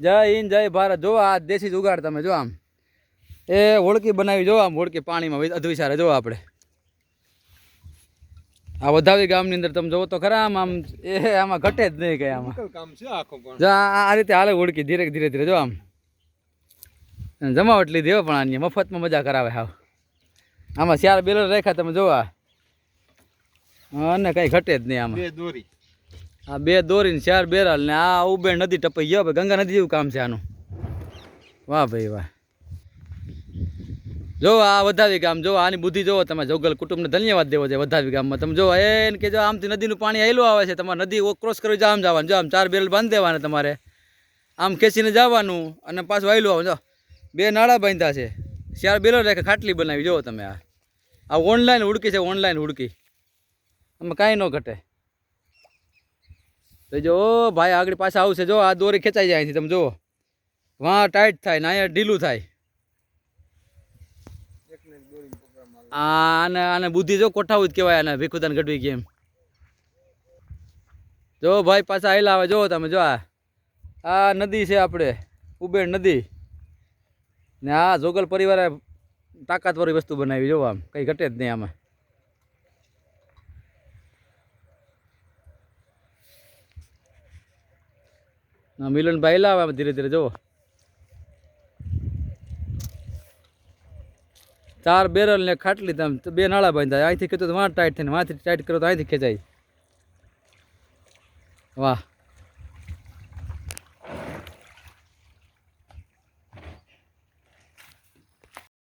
જય હિન્દ જય ભારત. જો આ દેશી જ ઉગાડ તમે જો આમ. એ હોળકી બનાવી જો આમ હોળકી પાણીમાં અધવિચારે જો આપણે. આ વધાવી ગામની અંદર તમે જોવો તો ખરા આમ આમ એ આમાં ઘટે જ નહીં કઈ આમાં. જો આ રીતે હાલે હોળકી ધીરે ધીરે ધીરે જો આમ. જમાવટ લીધી પણ આની મફતમાં મજા કરાવે હાવ. આમાં ચાર બેલર રાખ્યા તમે જોવા. અને કઈ ઘટે જ નહીં આમાં. દોરી. આ બે દોરીને ચાર બેરાલ ને આ ઉબે નદી ટપાઈ ગયો. ભાઈ ગંગા નદી જેવું કામ છે આનું. વાહ ભાઈ વાહ. જો આ વધાવી ગામ, જો આની બુદ્ધિ જોવો તમે જોગલ કુટુંબને ધન્યવાદ દેવો છે વધાવી ગામમાં. તમે જો એને કે જો આમથી નદીનું પાણી આવેલું આવે છે, તમારે નદી ક્રોસ કરી આમ જવાનું. જો આમ ચાર બેરલ બાંધી દેવાના તમારે. આમ ખેંચીને જવાનું અને પાછું આવેલું આવે. જો, બે નાળા બાંધ્યા છે. ચાર બેરલ રાખે, ખાટલી બનાવી. જોવો તમે આ. આ ઓનલાઈન હુડકી છે ઓનલાઈન હુડકી આમાં કાંઈ ન ઘટે. તો જો, ભાઈ, આગળ પાછા આવશે. જો, આ દોરી ખેંચાઈ જાય અહીંથી. તમે જુઓ. વાં ટાઈટ થાય ને અહીંયા ઢીલું થાય. આને આને બુદ્ધિ જો કોઠાવું જ કહેવાય આને ભીખુદાન ગઢવી કેમ જો, ભાઈ, પાછા આવેલા આવે. જો, તમે જો આ. આ નદી છે આપણે. ઉબેર નદી. ને આ જોગલ પરિવારે તાકાતવાળી વસ્તુ બનાવી, જો આમ. કંઈ ઘટે જ નહીં આમાં. મિલનભાઈ લાવે ધીરે ધીરે, જુઓ. ચાર બેરલ ને ખાટલી તમે બે નાળા બાંધ્યા અહીંથી કીધું તો વાં ટાઈટ થઈને વાંથી ટાઈટ કરો તો અહીંથી ખેંચાય. વાહ.